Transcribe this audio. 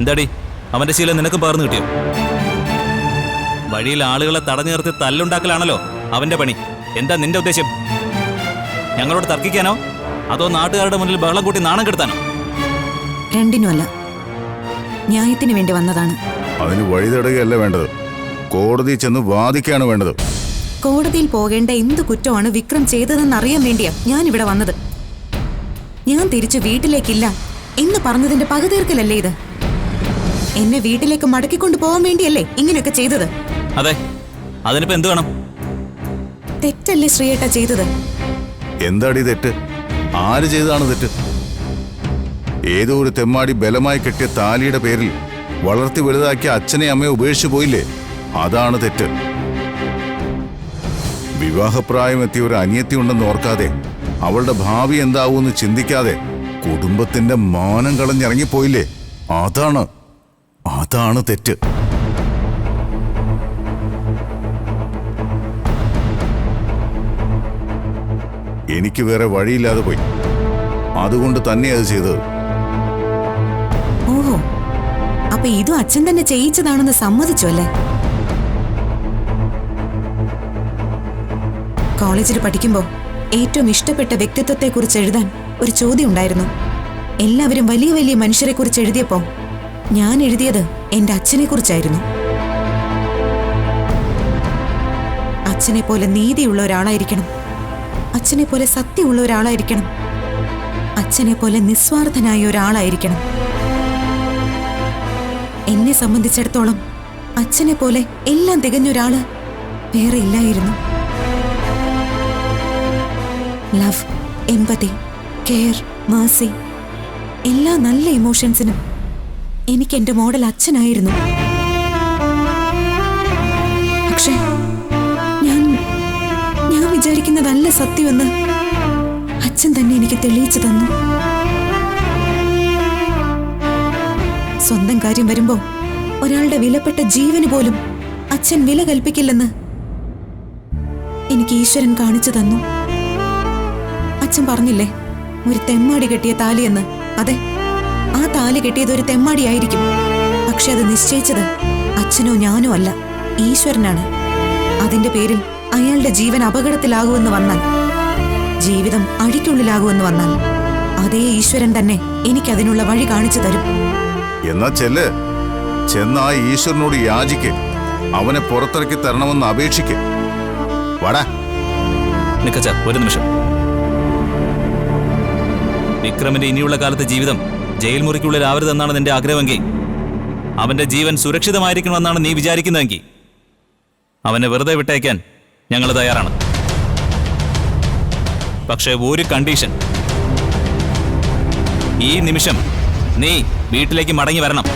എന്താടി? അവന്റെ ശീലം നിനക്കും പകർന്നു കിട്ടിയോ? വഴിയിൽ ആളുകളെ തടഞ്ഞു നിർത്തി തല്ലുണ്ടാക്കലാണല്ലോ അവന്റെ പണി. എന്താ നിന്റെ ഉദ്ദേശം? ഞങ്ങളോട് തർക്കിക്കാനോ? അതോ നാട്ടുകാരുടെ മുന്നിൽ ബഹളം കൂട്ടി നാണം കെടുത്താനോ? രണ്ടിനുമല്ല ന്യായത്തിന് വേണ്ടി വന്നതാണ്. അതിന് വഴി തടയുകയല്ല വേണ്ടത്. കോടതി ചെന്ന് വാദിക്കാണ് വേണ്ടത്. കോടതിയിൽ പോകേണ്ട എന്ത് കുറ്റമാണ് വിക്രം ചെയ്തതെന്ന് അറിയാൻ വേണ്ടിയാ ഞാൻ ഇവിടെ വന്നത്. ഞാൻ തിരിച്ചു വീട്ടിലേക്കില്ല എന്ന് പറഞ്ഞതിന്റെ പകുതീർക്കലല്ലേ ഇത്? എന്നെ വീട്ടിലേക്ക് മടക്കി പോകാൻ വേണ്ടിയല്ലേ ഇങ്ങനെയൊക്കെ ചെയ്തത്? അതെ അതിനിപ്പോ എന്ത് വേണം? തെറ്റല്ലേ ശ്രീയേട്ട ചെയ്തത്? എന്താടി തെറ്റ്? ആര് ചെയ്തതാണ് തെറ്റ്? ഏതോ ഒരു തെമ്മാടി ബലമായി കെട്ടിയ താലിയുടെ പേരിൽ വളർത്തി വലുതാക്കിയ അച്ഛനെ അമ്മയെ ഉപേക്ഷിച്ചു പോയില്ലേ? അതാണ് തെറ്റ്. വിവാഹപ്രായം എത്തിയ ഒരു അനിയത്തി ഉണ്ടെന്ന് ഓർക്കാതെ അവളുടെ ഭാവി എന്താവൂന്ന് ചിന്തിക്കാതെ കുടുംബത്തിന്റെ മാനം കളഞ്ഞിറങ്ങിപ്പോയില്ലേ? അതാണ്. അതാണ് തെറ്റ്. എനിക്ക് വേറെ വഴിയില്ലാതെ പോയി. അതുകൊണ്ട് തന്നെ അത് ചെയ്തത്. ഓഹോ. അപ്പൊ ഇതും അച്ഛൻ തന്നെ ചെയ്യിച്ചതാണെന്ന് സമ്മതിച്ചു അല്ലേ? കോളേജിൽ പഠിക്കുമ്പോൾ ഏറ്റവും ഇഷ്ടപ്പെട്ട വ്യക്തിത്വത്തെക്കുറിച്ച് എഴുതാൻ ഒരു ചോദ്യം ഉണ്ടായിരുന്നു. എല്ലാവരും വലിയ വലിയ മനുഷ്യരെക്കുറിച്ച് എഴുതിയപ്പോൾ ഞാൻ എഴുതിയത് എന്റെ അച്ഛനെ കുറിച്ചായിരുന്നു അച്ഛനെ പോലെ നീതിയുള്ള ഒരാളായിരിക്കണം. അച്ഛനെ പോലെ സത്യമുള്ള ഒരാളായിരിക്കണം. അച്ഛനെ പോലെ നിസ്വാർത്ഥനായ ഒരാളായിരിക്കണം. എന്നെ സംബന്ധിച്ചിടത്തോളം അച്ഛനെ പോലെ എല്ലാം തികഞ്ഞ തികഞ്ഞൊരാൾ വേറെ ഇല്ലായിരുന്നു. ലവ് എമ്പതി കെയർ മേഴ്സി എല്ലാ നല്ല ഇമോഷൻസിനും എനിക്ക് എന്റെ മോഡൽ അച്ഛനായിരുന്നു. പക്ഷേ ഞാൻ ഞാൻ വിചാരിക്കുന്നതല്ല സത്യമെന്ന് അച്ഛൻ തന്നെ എനിക്ക് തെളിയിച്ചു തന്നു. സ്വന്തം കാര്യം വരുമ്പോ ഒരാളുടെ വിലപ്പെട്ട ജീവന് പോലും അച്ഛൻ വില കൽപ്പിക്കില്ലെന്ന് എനിക്ക് ഈശ്വരൻ കാണിച്ചു തന്നു. അച്ഛൻ പറഞ്ഞില്ലേ ഒരു തെമ്മാടി കെട്ടിയ താലിയെന്ന്. അതെ ആ താലി കെട്ടിയത് ഒരു തെമ്മാടിയായിരിക്കും. പക്ഷെ അത് നിശ്ചയിച്ചത് അച്ഛനോ ഞാനോ അല്ല. ഈശ്വരനാണ്. അതിന്റെ പേരിൽ അയാളുടെ ജീവൻ അപകടത്തിലാകുമെന്ന് വന്നാൽ ജീവിതം അഴിക്കുള്ളിലാകുമെന്ന് വന്നാൽ അതേ ഈശ്വരൻ തന്നെ എനിക്ക് അതിനുള്ള വഴി കാണിച്ചു തരും. എന്നാ ചെല്ല്. ചെന്ന് ആ ഈശ്വരനോട് യാചിക്ക്. അവനെ പുറത്തിറക്കി തരണമെന്ന് അപേക്ഷിക്ക്. വാടാ. നിക്കച്ച ഒരു നിമിഷം. വിക്രമിന്റെ ഇനിയുള്ള കാലത്തെ ജീവിതം ജയിൽ മുറിക്കുള്ളിലാവരുതെന്നാണ് നിന്റെ ആഗ്രഹമെങ്കിൽ അവന്റെ ജീവൻ സുരക്ഷിതമായിരിക്കണമെന്നാണ് നീ വിചാരിക്കുന്നതെങ്കിൽ അവനെ വെറുതെ വിട്ടയക്കാൻ ഞങ്ങൾ തയ്യാറാണ്. പക്ഷേ ഒരു കണ്ടീഷൻ. ഈ നിമിഷം നീ വീട്ടിലേക്ക് മടങ്ങി വരണം.